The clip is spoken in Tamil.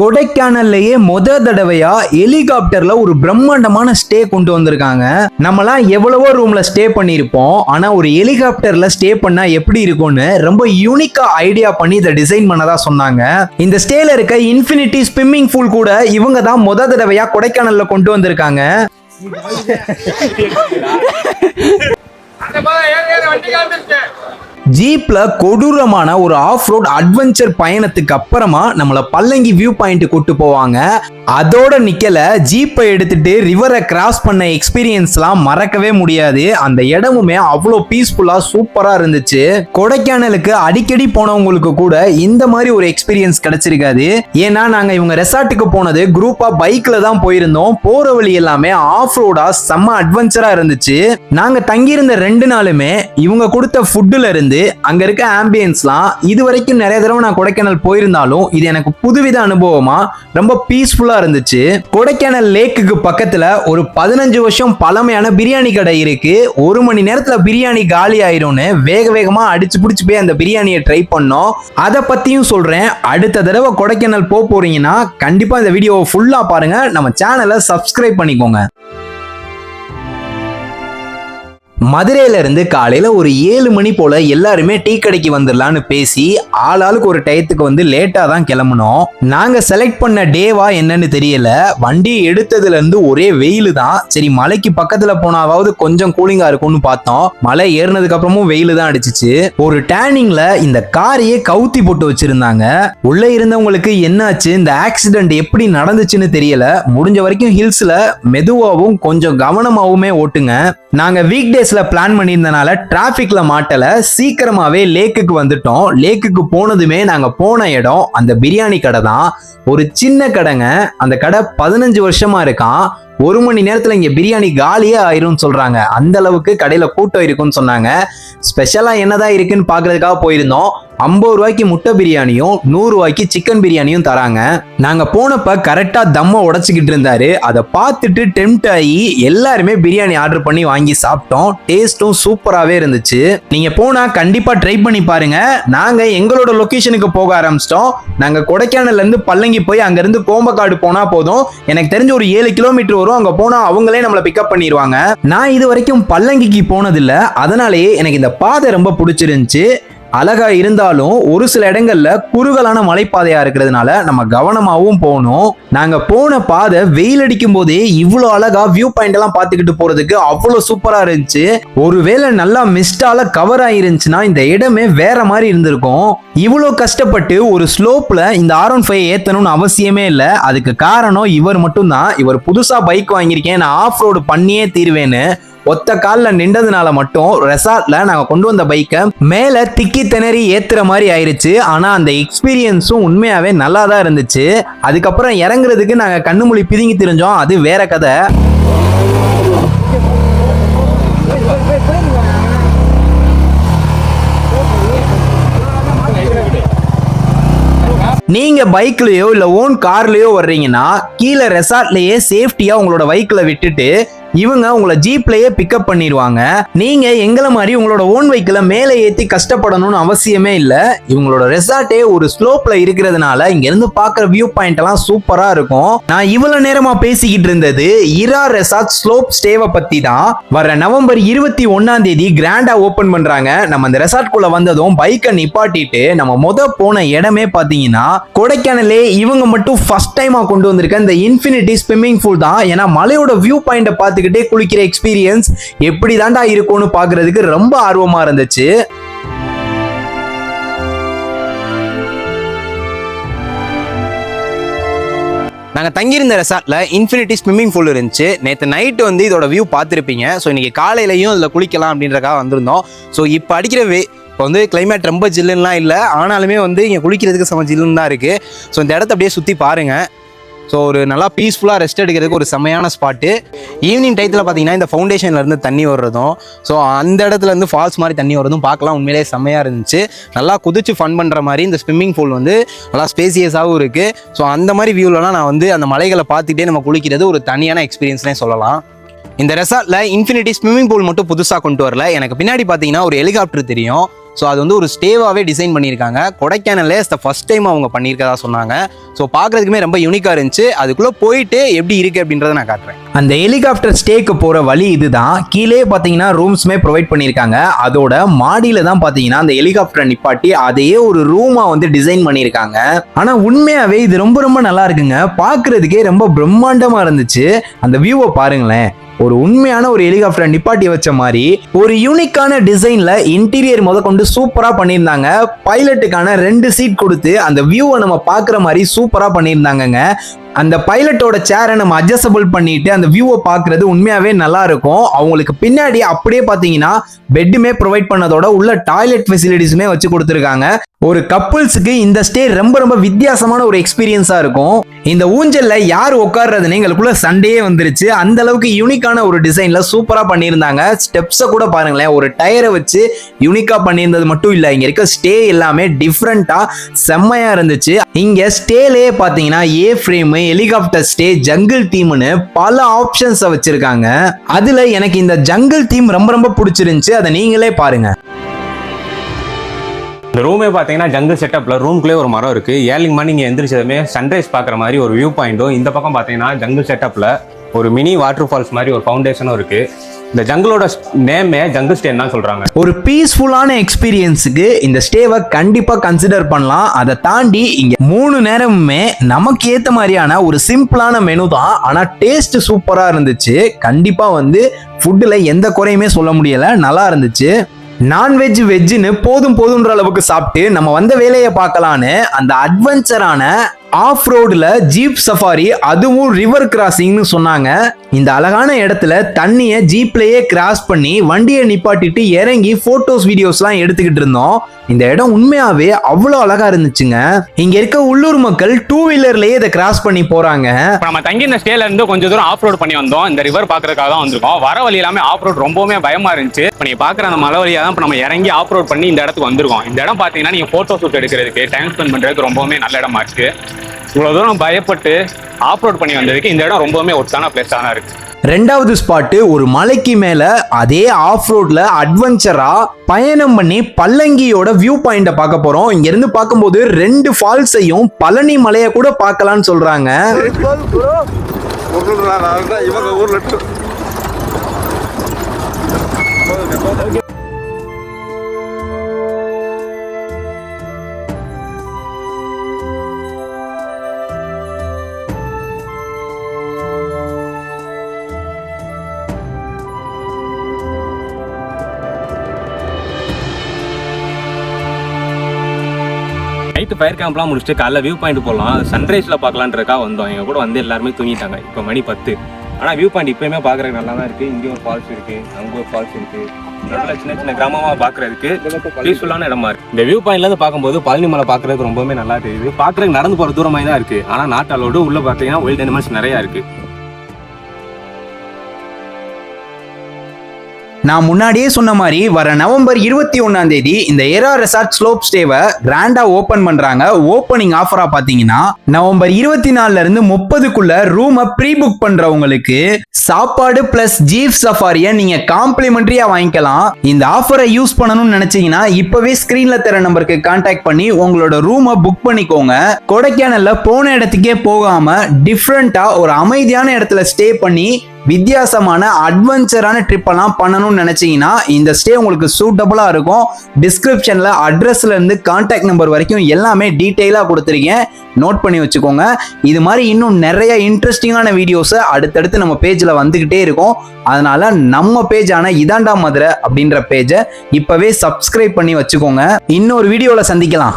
கொடைக்கானல்லையே முத தடவையா ஹெலிகாப்டர்ல ஒரு பிரம்மாண்டமான ஸ்டே கொண்டு வந்திருக்காங்க. நம்மலாம் எவ்வளவோ ரூம்ல ஸ்டே பண்ணியிருப்போம். ஆனா ஒரு ஹெலிகாப்டர்ல ஸ்டே பண்ணா எப்படி இருக்கும்னு ரொம்ப யூனிக்கா ஐடியா பண்ணி இதை டிசைன் பண்ணதா சொன்னாங்க. இந்த ஸ்டேல இருக்க இன்ஃபினிட்டி ஸ்விம்மிங் பூல் கூட இவங்க தான் முத தடவையா கொடைக்கானல்ல கொண்டு வந்திருக்காங்க. ஜீப்ல கொடூரமான ஒரு ஆஃப் ரோட் அட்வென்ச்சர் பயணத்துக்கு அப்புறமா நம்மள பல்லங்கி வியூ பாயிண்ட் கூட்டு போவாங்க. அதோட நிக்கல ஜீப்பை எடுத்துட்டு ரிவரை கிராஸ் பண்ண எக்ஸ்பீரியன்ஸ்லாம் மறக்கவே முடியாது. அந்த இடமுமே அவ்வளோ பீஸ்ஃபுல்லா சூப்பரா இருந்துச்சு. கொடைக்கானலுக்கு அடிக்கடி போனவங்களுக்கு கூட இந்த மாதிரி ஒரு எக்ஸ்பீரியன்ஸ் கிடைச்சிருக்காது. ஏன்னா நாங்க இவங்க ரெசார்ட்டுக்கு போனது குரூப்பா பைக்ல தான் போயிருந்தோம். போற வழி எல்லாமே ஆஃப் ரோடா செம்ம அட்வென்ச்சரா இருந்துச்சு. நாங்க தங்கியிருந்த ரெண்டு நாளுமே இவங்க கொடுத்த ஃபுட்டுல இருந்து அங்க இருக்க ஆம்பியன்ஸ்லாம் இது வரைக்கும் நிறைய தடவை நான் கொடைக்கானல் போயிருந்தாலும் இது எனக்கு புதுவித அனுபவமா ரொம்ப பீஸ்ஃபுல்லா இருந்துச்சு. கொடைக்கானல் லேக்குக்கு பக்கத்துல ஒரு பதினஞ்சு வருஷம் பழமையான பிரியாணி கடை இருக்கு. ஒரு மணி நேரத்துல பிரியாணி காலி ஆயிரும்னு வேக வேகமா அடிச்சு பிடிச்சி போய் அந்த பிரியாணியை ட்ரை பண்ணோம். அதை பத்தியும் சொல்றேன். அடுத்த தடவை கொடைக்கானல் போக போறீங்கன்னா கண்டிப்பா இந்த வீடியோவை ஃபுல்லா பாருங்க. நம்ம சேனலை சப்ஸ்கிரைப் பண்ணிக்கோங்க. மதுரையில இருந்து காலையில ஒரு ஏழு மணி போல எல்லாருமே டீ கடைக்கு வந்துடலான்னு பேசி ஆளாளுக்கு ஒரு டயத்துக்கு வந்து லேட்டா தான் கிளம்புனோம். நாங்க செலக்ட் பண்ண டேவா என்னன்னு தெரியல. வண்டி எடுத்ததுல இருந்து ஒரே வெயில் தான். சரி மலைக்கு பக்கத்துல போனாவது கொஞ்சம் கூலிங்கா இருக்கும்னு பார்த்தோம். மலை ஏறினதுக்கு அப்புறமும் வெயில் தான் அடிச்சிச்சு. ஒரு டேனிங்ல இந்த காரையே கவுத்தி போட்டு வச்சிருந்தாங்க. உள்ள இருந்தவங்களுக்கு என்னாச்சு? இந்த ஆக்சிடென்ட் எப்படி நடந்துச்சுன்னு தெரியல. முடிஞ்ச வரைக்கும் ஹில்ஸ்ல மெதுவாகவும் கொஞ்சம் கவனமாகவுமே ஓட்டுங்க. நாங்க வீக் டேஸ் டேஸ்ல பிளான் பண்ணியிருந்தனால டிராஃபிக்ல மாட்டல. சீக்கிரமாவே லேக்குக்கு வந்துட்டோம். லேக்குக்கு போனதுமே நாங்க போன இடம் அந்த பிரியாணி கடை தான் ஒரு சின்ன கடைங்க. அந்த கடை பதினஞ்சு வருஷமா இருக்கான். ஒரு மணி நேரத்துல இங்க பிரியாணி காலியே ஆயிரும்னு சொல்றாங்க. அந்த அளவுக்கு கடையில கூட்டம் இருக்குன்னு சொன்னாங்க. ஸ்பெஷலா என்னதான் இருக்குன்னு பாக்குறதுக்காக போயிருந்தோம். ஐம்பது ரூபாய்க்கு முட்டை பிரியாணியும் நூறு ரூபாய்க்கு சிக்கன் பிரியாணியும் தராங்க. நாங்க போனப்ப கரெக்டா தம்ம உடைச்சுக்கிட்டு இருந்தாரு. அதை பார்த்துட்டு டெம்ட் ஆகி எல்லாருமே பிரியாணி ஆர்டர் பண்ணி வாங்கி சாப்பிட்டோம். டேஸ்ட்டும் சூப்பராகவே இருந்துச்சு. நீங்க போனா கண்டிப்பா ட்ரை பண்ணி பாருங்க. நாங்க எங்களோட லொக்கேஷனுக்கு போக ஆரம்பிச்சிட்டோம். நாங்க கொடைக்கானல்ல இருந்து பல்லங்கி போய் அங்க இருந்து கோம்பக்காடு போனா போதும். எனக்கு தெரிஞ்ச ஒரு ஏழு கிலோமீட்டர் வரும். அங்க போனா அவங்களே நம்மளை பிக்கப் பண்ணிடுவாங்க நான் இது வரைக்கும் பல்லங்கிக்கு போனதில்லை. அதனாலேயே எனக்கு இந்த பாதை ரொம்ப பிடிச்சிருந்துச்சு. அழகா இருந்தாலும் ஒரு சில இடங்கள்ல குறுகலான மலைப்பாதையா இருக்கிறதுனால நம்ம கவனமாகவும் போகணும். நாங்க போன பாதை வெயில் அடிக்கும் போதே இவ்வளோ அழகா வியூ பாயிண்ட் எல்லாம் பார்த்துக்கிட்டு போறதுக்கு அவ்வளோ சூப்பரா இருந்துச்சு. ஒருவேளை நல்லா மிஸ்டால கவர் ஆயிருந்துச்சுன்னா இந்த இடமே வேற மாதிரி இருந்திருக்கும். இவ்வளோ கஷ்டப்பட்டு ஒரு ஸ்லோப்ல இந்த ஆர் ஒன் ஃபைவ் ஏத்தணும்னு அவசியமே இல்லை. அதுக்கு காரணம் இவர் மட்டும்தான். இவர் புதுசா பைக் வாங்கியிருக்கேன். நான் ஆஃப் ரோடு பண்ணியே தீர்வேன்னு. ஒத்த காலில் நின்றதுனால மட்டும் ரெசார்ட்ல நாங்க கொண்டு வந்த பைக்கை மேல திக்கி திணறி ஏத்துற மாதிரி ஆயிருச்சு. ஆனா அந்த எக்ஸ்பீரியன்ஸும் உண்மையாவே நல்லா தான் இருந்துச்சு. அதுக்கப்புறம் இறங்குறதுக்கு நாங்க கண்ணுமொழி பிதுங்கி தெரிஞ்சோம். அது வேற கதை. நீங்க பைக்லயோ இல்ல ஓன் கார்லயோ வர்றீங்கன்னா கீழே ரெசார்ட்லயே சேஃப்டியா உங்களோட பைக்ல விட்டுட்டு இவங்க உங்களை ஜீப்லயே பிக்கப் பண்ணிடுவாங்க. நீங்க எங்களை மாதிரி உங்களோட ஓன் வெஹிக்கிள மேலே ஏத்தி கஷ்டப்படணும்னு அவசியமே இல்ல. இவங்களோட ரெசார்ட்டே ஒரு ஸ்லோப்ல இருக்கிறதுனால இங்க இருந்து பாக்குற வியூ பாயிண்ட் எல்லாம் சூப்பரா இருக்கும். நான் இவ்வளவு நேரமா பேசிக்கிட்டு இருந்தது இரா ரெசார்ட் ஸ்லோப் ஸ்டேவை பத்தி தான். வர நவம்பர் இருபத்தி ஒன்னாம் தேதி கிராண்டா ஓபன் பண்றாங்க. நம்ம அந்த ரெசார்ட் குள்ள வந்ததும் பைக்கை நிப்பாட்டிட்டு நம்ம முத போன இடமே பாத்தீங்கன்னா கொடைக்கானலே இவங்க மட்டும் ஃபர்ஸ்ட் டைமா கொண்டு வந்திருக்க இந்த இன்ஃபினிட்டி ஸ்விம்மிங் பூல் தான். ஏன்னா மலையோட வியூ பாயிண்ட பார்த்துக்கிட்டே குளிக்கிற எக்ஸ்பீரியன்ஸ் எப்படி தாண்டா இருக்கும்னு பாக்குறதுக்கு ரொம்ப ஆர்வமா இருந்துச்சு. நாங்கள் தங்கியிருந்த ரெசார்ட்ல இன்ஃபினிட்டி ஸ்விம்மிங் பூல் இருந்துச்சு. நேற்று நைட்டு வந்து இதோட வியூ பார்த்துருப்பீங்க. ஸோ இன்னைக்கு காலையிலையும் இதில் குளிக்கலாம் அப்படின்றக்காக வந்திருந்தோம். ஸோ இப்போ அடிக்கிற வே இப்போ வந்து கிளைமேட் ரொம்ப ஜில்லுலாம் இல்லை. ஆனாலுமே வந்து இங்கே குளிக்கிறதுக்கு செம ஜில்லுன்னு தான் இருக்குது ஸோ இந்த இடத்த அப்படியே சுற்றி பாருங்கள் ஸோ ஒரு நல்லா பீஸ்ஃபுல்லாக ரெஸ்ட் எடுக்கிறதுக்கு ஒரு செமையான ஸ்பாட்டு ஈவினிங் டைத்தில் பார்த்தீங்கன்னா இந்த ஃபவுண்டேஷன்லேருந்து தண்ணி வர்றதும் ஸோ அந்த இடத்துல இருந்து ஃபால்ஸ் மாதிரி தண்ணி வர்றதும் பார்க்கலாம் உண்மையிலே செம்மையாக இருந்துச்சு. நல்லா குதிச்சு ஃபன் பண்ணுற மாதிரி இந்த ஸ்விம்மிங் பூல் வந்து நல்லா ஸ்பேசியஸாகவும் இருக்குது ஸோ அந்த மாதிரி வியூலலாம் நான் வந்து அந்த மலைகளை பார்த்துட்டே நம்ம குளிக்கிறது ஒரு தனியான எக்ஸ்பீரியன்ஸ்னே சொல்லலாம். இந்த ரெசார்ட்டில் இன்ஃபினிட்டி ஸ்விம்மிங் பூல் மட்டும் புதுசாக கொண்டு வரல. எனக்கு பின்னாடி பார்த்தீங்கன்னா ஒரு ஹெலிகாப்டர் தெரியும். ஸோ அது வந்து ஒரு ஸ்டேவாகவே டிசைன் பண்ணியிருக்காங்க. கொடைக்கானல்ல த ஃபஸ்ட் டைம் அவங்க பண்ணியிருக்கதா சொன்னாங்க. ஸோ பார்க்குறதுக்குமே ரொம்ப யூனிக்காக இருந்துச்சு. அதுக்குள்ளே போயிட்டு எப்படி இருக்குது அப்படின்றத நான் காட்டுறேன். அந்த ஹெலிகாப்டர் ஸ்டேக்கு போகிற வழி இதுதான். கீழே பார்த்தீங்கன்னா ரூம்ஸுமே ப்ரொவைட் பண்ணியிருக்காங்க. அதோட மாடியில் தான் பார்த்தீங்கன்னா அந்த ஹெலிகாப்டரை நிப்பாட்டி அதையே ஒரு ரூமாக வந்து டிசைன் பண்ணியிருக்காங்க. ஆனால் உண்மையாகவே இது ரொம்ப ரொம்ப நல்லா இருக்குங்க. பார்க்குறதுக்கே ரொம்ப பிரம்மாண்டமாக இருந்துச்சு. அந்த வியூவை பாருங்களேன். ஒரு உண்மையான ஒரு ஹெலிகாப்டரை நிப்பாட்டி வச்ச மாதிரி ஒரு யூனிக்கான டிசைன்ல இன்டீரியர் முத கொண்டு சூப்பரா பண்ணியிருந்தாங்க. பைலட்டுக்கான ரெண்டு சீட் கொடுத்து அந்த வியூவை நம்ம பார்க்குற மாதிரி சூப்பரா பண்ணியிருந்தாங்கங்க. அந்த பைலட்டோட சேரை நம்ம அட்ஜஸ்டபிள் பண்ணிட்டு அந்த வியூவை பார்க்கறது உண்மையாவே நல்லா இருக்கும் அவங்களுக்கு பின்னாடி அப்படியே பார்த்தீங்கன்னா பெட்டுமே ப்ரொவைட் பண்ணதோட உள்ள டாய்லெட் ஃபெசிலிட்டிஸுமே வச்சு கொடுத்துருக்காங்க. ஒரு கப்புள்ஸுக்கு இந்த ஸ்டே ரொம்ப ரொம்ப வித்தியாசமான ஒரு எக்ஸ்பீரியன்ஸா இருக்கும். இந்த ஊஞ்சல்ல யார் உட்கார்றதுன்னு எங்களுக்குள்ள சண்டையே வந்துருச்சு. அந்த அளவுக்கு யூனிக்கான ஒரு டிசைன்ல சூப்பரா பண்ணியிருந்தாங்க. ஸ்டெப்ஸை கூட பாருங்களேன் ஒரு டயரை வச்சு யூனிக்கா பண்ணியிருந்தது மட்டும் இல்லை இங்க இருக்க ஸ்டே எல்லாமே டிஃப்ரெண்டா செம்மையா இருந்துச்சு. இங்கே ஸ்டேலேயே பார்த்தீங்கன்னா A frame helicopter stay jungle தீம்னு பல ஆப்ஷன்ஸை வச்சுருக்காங்க. அதில் எனக்கு இந்த ஜங்கிள் தீம் ரொம்ப ரொம்ப பிடிச்சிருந்துச்சு. அதை நீங்களே பாருங்கள் இந்த ரூமே பார்த்தீங்கன்னா ஜங்கிள் செட்டப்பில் ரூம்குள்ளே ஒரு மரம் இருக்குது ஏர்லிங் மார்னிங் எந்திரிச்சதுமே சன்ரைஸ் பார்க்குற மாதிரி ஒரு வியூ பாயிண்ட்டும் இந்த பக்கம் பார்த்தீங்கன்னா ஜங்கிள் செட்டப்பில் ஒரு மினி வாட்டர் ஃபால்ஸ் மாதிரி ஒரு ஃபவுண்டேஷனும் இருக்குது இந்த ஜங்கிளோட நேமே ஜங்கிள் ஸ்டேன்னு தான் சொல்றாங்க. ஒரு பீஸ்ஃபுல்லான எக்ஸ்பீரியன்ஸுக்கு இந்த ஸ்டேவை கண்டிப்பா கன்சிடர் பண்ணலாம். அதை தாண்டி இங்க மூணு நேரமுமே நமக்கு ஏத்த மாதிரியான ஒரு சிம்பிளான மெனு தான். ஆனா டேஸ்ட் சூப்பரா இருந்துச்சு. கண்டிப்பா வந்து ஃபுட்டில் எந்த குறையுமே சொல்ல முடியல. நல்லா இருந்துச்சு. நான்வெஜ் வெஜ்ஜுன்னு போதும் போதுன்ற அளவுக்கு சாப்பிட்டு நம்ம வந்த வேலையை பார்க்கலான்னு அந்த அட்வென்ச்சரான ஆஃப் ரோடில் ஜீப் சஃபாரி அதுவும் ரிவர் கிராசிங்னு சொன்னாங்க. இந்த அழகான இடத்துல தண்ணியை ஜீப்லேயே கிராஸ் பண்ணி வண்டியை நிப்பாட்டிட்டு இறங்கி போட்டோஸ் வீடியோஸ்லாம் எடுத்துக்கிட்டு இருந்தோம். இந்த இடம் உண்மையாவே அவ்வளோ அழகா இருந்துச்சுங்க. இங்க இருக்க உள்ளூர் மக்கள் டூ வீலர்லயே இதை கிராஸ் பண்ணி போறாங்க. இப்போ நம்ம தங்கி இந்த ஸ்டேல இருந்து கொஞ்சம் தூரம் ஆஃப் ரோட் பண்ணி வந்தோம். இந்த ரிவர் பாக்குறதுக்காக தான் வந்திருக்கோம். வர வழி எல்லாமே ஆஃப் ரோட் ரொம்பவுமே பயமா இருந்துச்சு. இப்போ நீங்க பாக்குற அந்த மலை வழியா தான் இப்போ நம்ம இறங்கி ஆஃப் ரோட் பண்ணி இந்த இடத்துக்கு வந்திருக்கோம். இந்த இடம் பாத்தீங்கன்னா நீங்க போட்டோ ஷூட் எடுக்கிறதுக்கு டைம் ஸ்பெண்ட் பண்றதுக்கு ரொம்பவுமே நல்ல இடமா இருக்கு. இவ்வளவு தூரம் பயப்பட்டு ஆஃப் ரோட் பண்ணி வந்ததுக்கு இந்த இடம் ரொம்பவுமே ஒர்த்தான பிளேஸா தான் இருக்கு. ரெண்டாவது ஸ்பாட்டு ஒரு மலைக்கு மேல அதே ஆஃப் ரோட்ல அட்வென்ச்சரா பயணம் பண்ணி பல்லங்கியோட வியூ பாயிண்ட பார்க்க போறோம். இங்க இருந்து பார்க்கும்போது ரெண்டு ஃபால்ஸையும் பழனி மலையை கூட பார்க்கலாம்னு சொல்றாங்க. இவங்க ஊர்ல நைட்டு ஃபயர் கேம்ப்லாம் முடிச்சுட்டு காலைல வியூ பாயிண்ட் போகலாம் சன்ரைஸ்ல பார்க்கலான்றக்கா வந்தோம். எங்கள் கூட வந்து எல்லாருமே தூங்கிட்டாங்க. இப்போ மணி பத்து. ஆனால் வியூ பாயிண்ட் இப்பயுமே பார்க்கறதுக்கு நல்லா தான் இருக்கு. இங்கே ஒரு ஃபால்ஸ் இருக்கு அங்கே ஒரு ஃபால்ஸ் இருக்கு. சின்ன சின்ன கிராமமாக பார்க்குறதுக்கு பீஸ்ஃபுல்லான இடமா இருக்கு. இந்த வியூ பாயிண்ட்ல இருந்து பார்க்கும்போது பழனி மலை பார்க்குறதுக்கு ரொம்பவே நல்லா தெரியுது. பார்க்கறதுக்கு நடந்து போகிற தூரமாக தான் இருக்கு. ஆனால் நாட்டாளோடு உள்ள பார்த்தீங்கன்னா ஒயில்ட் அனிமல்ஸ் நிறையா இருக்கு. நான் முன்னாடியே சொன்ன மாதிரி வர நவம்பர் இருபத்தி ஒன்னாம் தேதி இந்த ஏரா ரெசார்ட் ஸ்லோப் ஸ்டேவை கிராண்டா ஓபன் பண்றாங்க. ஓப்பனிங் ஆஃபரா பாத்தீங்கன்னா நவம்பர் இருபத்தி நாலுல இருந்து முப்பதுக்குள்ள ரூமை ப்ரீ புக் பண்றவங்களுக்கு சாப்பாடு பிளஸ் ஜீப் சஃபாரியை நீங்க காம்ப்ளிமெண்டரியா வாங்கிக்கலாம். இந்த ஆஃபரை யூஸ் பண்ணணும்னு நினைச்சீங்கன்னா இப்பவே ஸ்கிரீன்ல தர நம்பருக்கு கான்டாக்ட் பண்ணி உங்களோட ரூமை புக் பண்ணிக்கோங்க. கொடைக்கானல்ல போன இடத்துக்கே போகாம டிஃப்ரெண்டா ஒரு அமைதியான இடத்துல ஸ்டே பண்ணி வித்தியாசமான அட்வென்ச்சரான ட்ரிப்பெல்லாம் பண்ணணும்னு நினைச்சீங்கன்னா இந்த ஸ்டே உங்களுக்கு சூட்டபுளாக இருக்கும். டிஸ்கிரிப்ஷனில் அட்ரஸ்ல இருந்து கான்டாக்ட் நம்பர் வரைக்கும் எல்லாமே டீட்டெயிலாக கொடுத்துருக்கேன். நோட் பண்ணி வச்சுக்கோங்க. இது மாதிரி இன்னும் நிறைய இன்ட்ரெஸ்டிங்கான வீடியோஸை அடுத்தடுத்து நம்ம பேஜில் வந்துக்கிட்டே இருக்கும். அதனால நம்ம பேஜான இதாண்டா மதுரை அப்படின்ற பேஜை இப்போவே சப்ஸ்கிரைப் பண்ணி வச்சுக்கோங்க. இன்னொரு வீடியோவில் சந்திக்கலாம்.